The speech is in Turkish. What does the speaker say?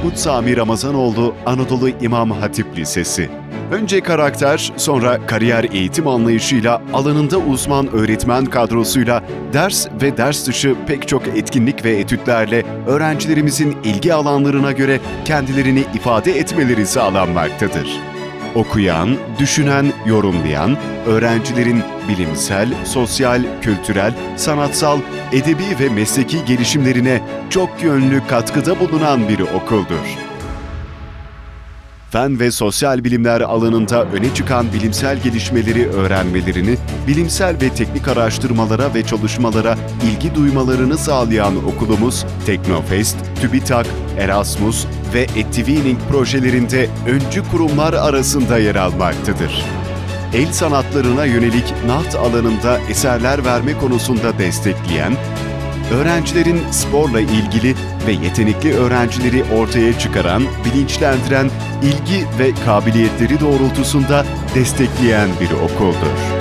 Turgut Sami Ramazanoğlu Anadolu İmam Hatip Lisesi. Önce karakter, sonra kariyer eğitim anlayışıyla alanında uzman öğretmen kadrosuyla ders ve ders dışı pek çok etkinlik ve etütlerle öğrencilerimizin ilgi alanlarına göre kendilerini ifade etmeleri sağlanmaktadır. Okuyan, düşünen, yorumlayan, öğrencilerin bilimsel, sosyal, kültürel, sanatsal, edebi ve mesleki gelişimlerine çok yönlü katkıda bulunan bir okuldur. Fen ve sosyal bilimler alanında öne çıkan bilimsel gelişmeleri öğrenmelerini, bilimsel ve teknik araştırmalara ve çalışmalara ilgi duymalarını sağlayan okulumuz, Teknofest, TÜBİTAK, Erasmus ve Ettivining projelerinde öncü kurumlar arasında yer almaktadır. El sanatlarına yönelik naht alanında eserler verme konusunda destekleyen, öğrencilerin sporla ilgili ve yetenekli öğrencileri ortaya çıkaran, bilinçlendiren, ilgi ve kabiliyetleri doğrultusunda destekleyen bir okuldur.